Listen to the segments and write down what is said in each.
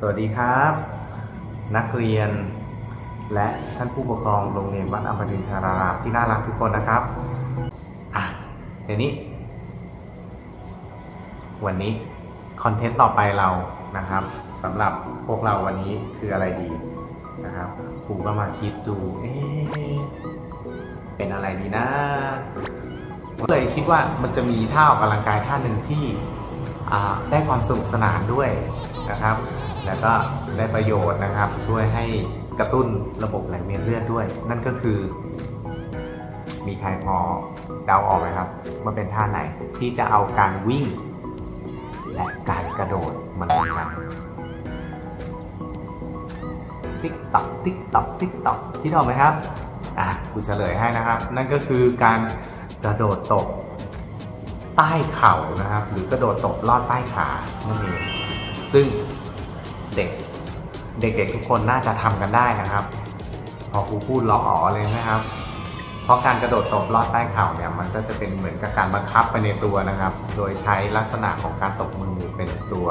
สวัสดีครับ นักเรียน และท่านผู้ปกครองโรงเรียนวัดอัมรินทรารามที่น่ารักทุกคนนะครับอะเดี๋ยวนี้ วันนี้คอนเทนต์ต่อไปเรานะครับสำหรับพวกเราวันนี้คืออะไรดีนะครับครูก็มาคิดดูเอ๊ะเป็นอะไรดีนะผมเลยคิดว่ามันจะมีท่าออกกำลังกายท่าหนึ่งที่ ได้ความสนุกสนานด้วยนะครับ แล้วก็ได้ประโยชน์นะครับ ช่วยให้กระตุ้นระบบไหลเวียนเลือดด้วย นั่นก็คือ มีใครพอเดาออกไหมครับว่าเป็นท่าไหนที่จะเอาการวิ่ง และการกระโดดมารวมกันติ๊กตักติ๊กตักติ๊กตักคิดออกไหมครับอะกูเฉลยให้นะครับ นั่นก็คือการกระโดดตบ ใต้เข่านะครับ หรือกระโดดตบลอดใต้ขานั่นเองซึ่งเด็กเด็กๆทุกคนน่าจะทำกันได้นะครับ พอครูพูดหล่ออเลยนะครับ เพราะการกระโดดตบลอดใต้เข่าเนี่ยมันก็จะเป็นเหมือนกับการบังคับไปในตัวนะครับ โดยใช้ลักษณะของการตบมือเป็นตัว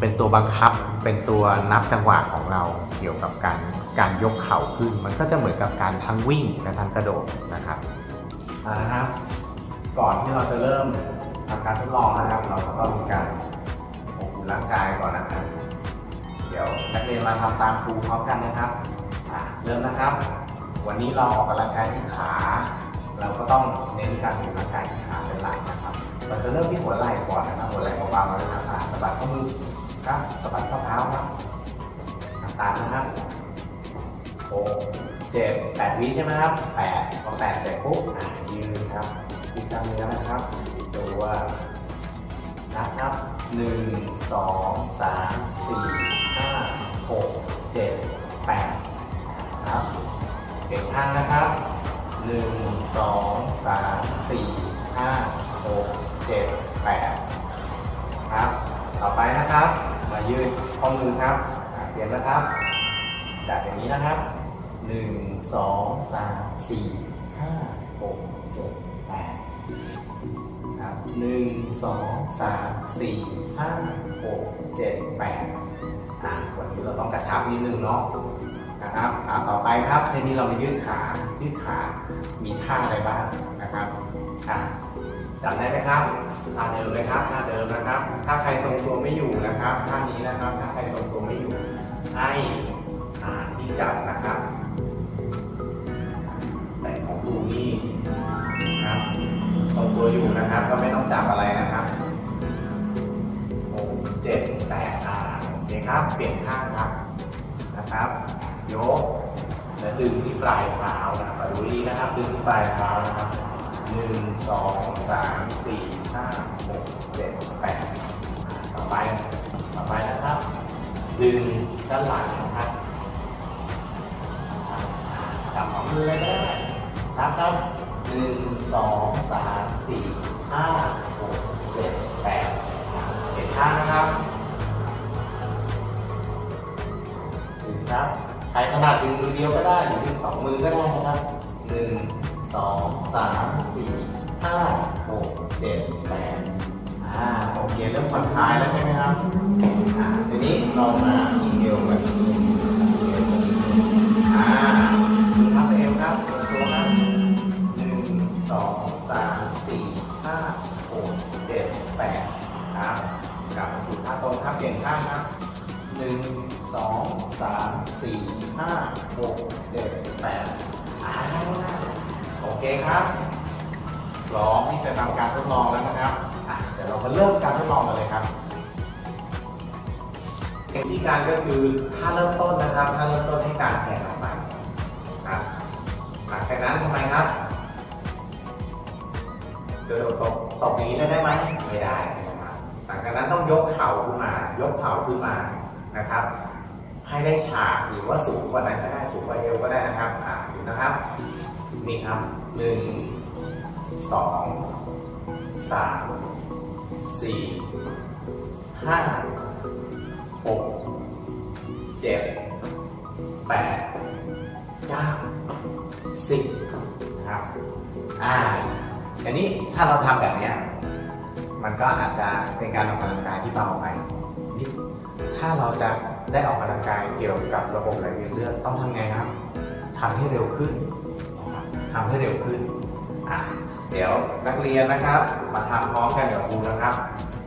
เป็นตัวบังคับ เป็นตัวนับจังหวะของเราเกี่ยวกับการการยกเข่าขึ้น มันก็จะเหมือนกับการทั้งวิ่งและทั้งกระโดดนะครับอ่านะครับ ก่อนที่เราจะเริ่มทำการทดลองนะครับ เราก็ต้องมีการอบอุ่นร่างกายก่อนนะครับ เดี๋ยวนักเรียนมาทำตามครูพร้อมกันนะครับอะเริ่มนะครับ วันนี้เราออกกำลังกายที่ขา เราก็ต้องเน้นการออกกำลังกายที่ขาเป็นหลักนะครับ เราจะเริ่มที่หัวไหล่ก่อนนะครับ หัวไหล่เบาๆนะครับอะสะบัดข้อมือครับสะบัดข้อเท้าครับตามนะครับหกเจ็ดแปดวิใช่ไหมครับแปดพอแปดเสร็จปุ๊บยืนครับ ยืนกล้ามเนื้นะครับตัวนับครับหนึ่งสองสามสี่ห้าหกเจ็ดแปดครับเก่งข้างนะครับหนึ่งสองสามสี่ห้าหกเจ็ดแปดครับ ต่อไปนะครับ มายืดข้อมือครับอะเปลี่ยนนะครับแบบอย่างนี้นะครับหนึ่งสองสามสี่ห้าหก หนึ่งสองสามสี่ห้าหกเจ็ดแปดอะวันนี้เราต้องกระชับนิดนึงเนาะนะครับอ่าต่อไปครับทีนี้เรามายืดขายืดขามีท่าอะไรบ้างนะครับอ่าจำได้ไหมครับท่าเดิมเลยครับท่าเดิมนะครับ ถ้าใครทรงตัวไม่อยู่นะครับท่านี้นะครับ ถ้าใครทรงตัวไม่อยู่ให้อ่าที่จับนะครับ ทรงตัวอยู่นะครับ ก็ไม่ต้องจับอะไรนะครับหกเจ็ดแปดอ่าโอเคครับ เปลี่ยนข้างครับนะครับ ยก และดึงที่ปลายเท้านะครับดูดีนะครับ ดึงที่ปลายเท้านะครับหนึ่งสองสามสี่ห้าหกเจ็ดแปดต่อไปต่อไปนะครับ ดึงด้านหลังนะครับจับของมือเลยก็ได้นับครับ หนึ่งสองสามสี่ห้าหกเจ็ดแปดเห็นท่านะครับดึงครับใครถนัดดึงมือเดียวก็ได้หรือดึงสองมือก็ได้นะครับหนึ่งสองสามสี่ห้าหกเจ็ดแปดอ่าโอเคเริ่มผ่อนคลายแล้วใช่ไหมครับอ่าทีนี้เรามาอีกเอวกันอ่า เปลี่ยนข้างครับหนึ่งสองสามสี่ห้าหกเจ็ดแปดอ่าโอเคครับพร้อมที่จะทำการทดลองแล้วนะครับอะเดี๋ยวเรามาเริ่มการทดลองกันเลยครับวิธีการก็คือถ้าเริ่มต้นนะครับถ้าเริ่มต้นให้การแข่งออกไปครับหลังจากนั้นทำไมครับกระโดดตกตกนี้ได้ไหมไม่ได้ หลังจากนั้นต้องยกเข่าขึ้นมา ยกเข่าขึ้นมานะครับ ให้ได้ฉากหรือว่าสูงกว่านั้นก็ได้สูงกว่าเอวก็ได้นะครับอ่าดูนะครับนี่ครับหนึ่งสองสามสี่ห้าหกเจ็ดแปดเก้าสิบนะครับอ่าอันนี้ถ้าเราทำแบบเนี้ย มันก็อาจจะเป็นการออกกำลังกายที่เบาไปนิดถ้าเราจะได้ออกกำลังกายเกี่ยวกับระบบไหลเวียนเลือดต้องทำไงครับทำให้เร็วขึ้นทำให้เร็วขึ้นอะเดี๋ยวนักเรียนนะครับ มาทำพร้อมกันกับครูนะครับ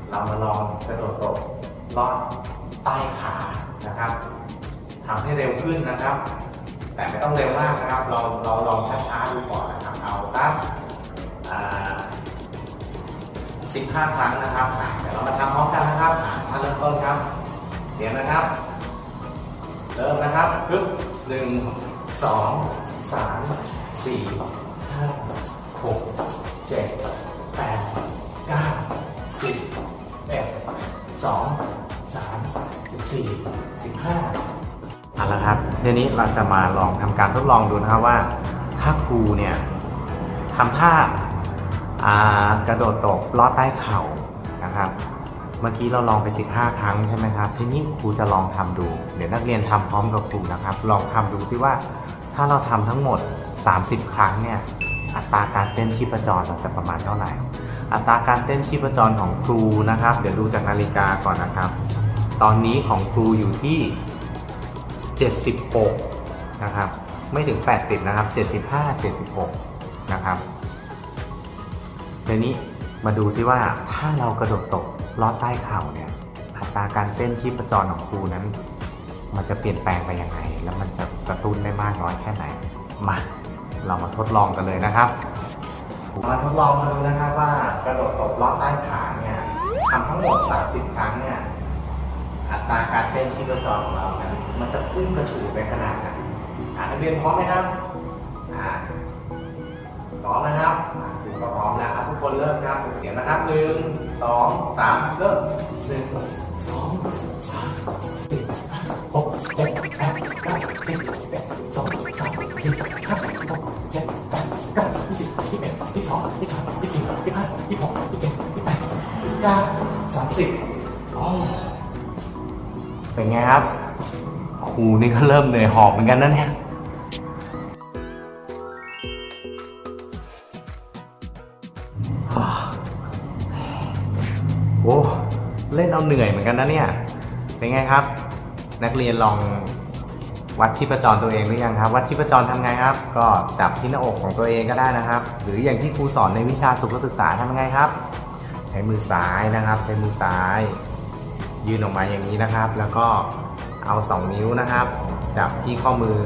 เรามาลองกระโดดตบลอดใต้ขานะครับทำให้เร็วขึ้นนะครับ แต่ไม่ต้องเร็วมากนะครับ เราเราลองช้าๆดูก่อนนะครับ เอาสักอ่า 15 ครั้งนะครับอ่เดี๋ยวเรามาทำพร้อมกันนะครับอะถ้าเริ่มต้นครับเตรียมนะครับ เริ่มนะครับปึ๊บหนึ่งสองสามสี่ห้าหกเจ็ดแปดเก้าสิบเอ็ดสองสามสิบสี่สิบห้าเอาละครับทีนี้เราจะมาลองทำการทดลองดูนะครับว่าถ้าครูเนี่ยทำท่า กระโดดตบลอดใต้เข่านะครับ เมื่อกี้เราลองไป 15 ครั้งใช่ไหมครับทีนี้ครูจะลองทำดู เดี๋ยวนักเรียนทำพร้อมกับครูนะครับ ลองทำดูซิว่า ถ้าเราทำทั้งหมด 30 ครั้งเนี่ยอัตราการเต้นชีพจรจะประมาณเท่าไหร่ อัตราการเต้นชีพจรของครูนะครับ เดี๋ยวดูจากนาฬิกาก่อนนะครับ ตอนนี้ของครูอยู่ที่ 76 นะครับ ไม่ถึง 80 นะครับ 75 76 นะครับ ทีนี้มาดูซิว่าถ้าเรากระโดดตกลอดใต้เข่าเนี่ยอัตราการเต้นชีพจรของครูนั้น มันจะเปลี่ยนแปลงไปยังไง แล้วมันจะกระตุ้นได้มากน้อยแค่ไหนมาเรามาทดลองกันเลยนะครับมาทดลองมาดูนะครับว่ากระโดดตกลอดใต้ขาเนี่ยทำทั้งหมด 30 ครั้งเนี่ยอัตราการเต้นชีพจรของเรานั้นมันจะพุ่งกระฉูดไปขนาดไหนอ่านักเรียนพร้อมไหมครับ เดี๋ยวนะครับหนึ่งสองสามเริ่มหนึ่งสองสามสี่ห้าหกเจ็ดแปดเก้าสิบสิบเอ็ดสองสามสี่ห้าหกเจ็ดแปดเก้ายี่สิบยี่สิบเอ็ดยี่สิบสองยี่สิบสามยี่สิบสี่ยี่สิบห้ายี่สิบหกยี่สิบเจ็ดยี่สิบแปดยี่สิบเก้าสามสิบอ๋อเป็นไงครับครูนี่ก็เริ่มเหนื่อยหอบเหมือนกันนะเนี่ย เล่นเอาเหนื่อยเหมือนกันนะเนี่ย เป็นไงครับ นักเรียนลองวัดชีพจรตัวเองหรือยังครับ วัดชีพจรทำไงครับ ก็จับที่หน้าอกของตัวเองก็ได้นะครับ หรืออย่างที่ครูสอนในวิชาสุขศึกษาทำไงครับ ใช้มือซ้ายนะครับ ใช้มือซ้าย ยืนออกมาอย่างนี้นะครับ แล้วก็เอาสองนิ้วนะครับ จับที่ข้อมือ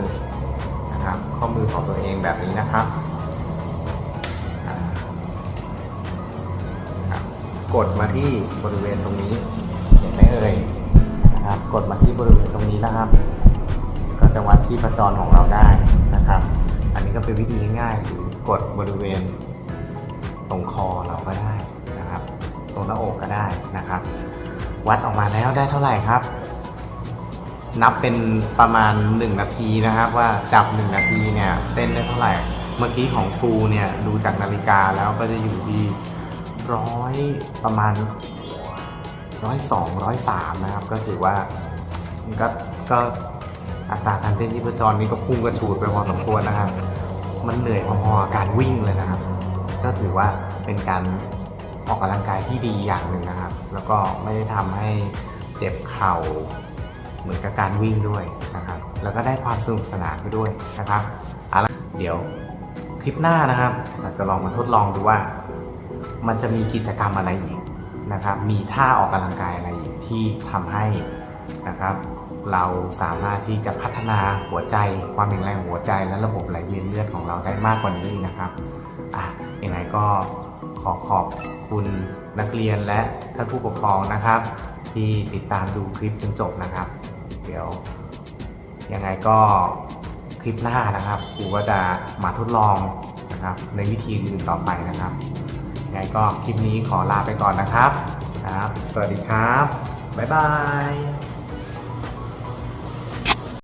นะครับ ข้อมือของตัวเองแบบนี้นะครับ กดมาที่บริเวณตรงนี้เห็นไหมเอ่ยนะครับ กดมาที่บริเวณตรงนี้นะครับ ก็จะวัดที่ประจรของเราได้นะครับ อันนี้ก็เป็นวิธีง่ายๆคือกดบริเวณตรงคอเราก็ได้นะครับ ตรงหน้าอกก็ได้นะครับ วัดออกมาแล้วได้เท่าไหร่ครับ นับเป็นประมาณ 1 นาทีนะครับ ว่าจับ 1 นาทีเนี่ยเต้นได้เท่าไหร่ เมื่อกี้ของครูเนี่ยดูจากนาฬิกาแล้วก็จะอยู่ที่ ร้อยประมาณร้อยสองร้อยสามนะครับ ก็ถือว่าก็ก็อัตราการเต้นที่ประจรนี่ก็พุ่งกระฉูดไปพอสมควรนะครับมันเหนื่อยพอๆการวิ่งเลยนะครับ ก็ถือว่าเป็นการออกกำลังกายที่ดีอย่างหนึ่งนะครับ แล้วก็ไม่ได้ทำให้เจ็บเข่าเหมือนกับการวิ่งด้วยนะครับ แล้วก็ได้ความสนุกสนานไปด้วยนะครับเอาละเดี๋ยวคลิปหน้านะครับเราจะลองมาทดลองดูว่า มันจะมีกิจกรรมอะไรอีกนะครับ มีท่าออกกำลังกายอะไรอีกที่ทำให้นะครับ เราสามารถที่จะพัฒนาหัวใจความแข็งแรงของหัวใจและระบบไหลเวียนเลือดของเราได้มากกว่านี้นะครับอะยังไงก็ขอขอบคุณนักเรียนและท่านผู้ปกครองนะครับ ที่ติดตามดูคลิปจนจบนะครับ เดี๋ยวยังไงก็คลิปหน้านะครับครูก็จะมาทดลองนะครับในวิธีอื่นต่อไปนะครับ ยังไงก็คลิปนี้ขอลาไปก่อนนะครับครับ สวัสดีครับ บ๊ายบาย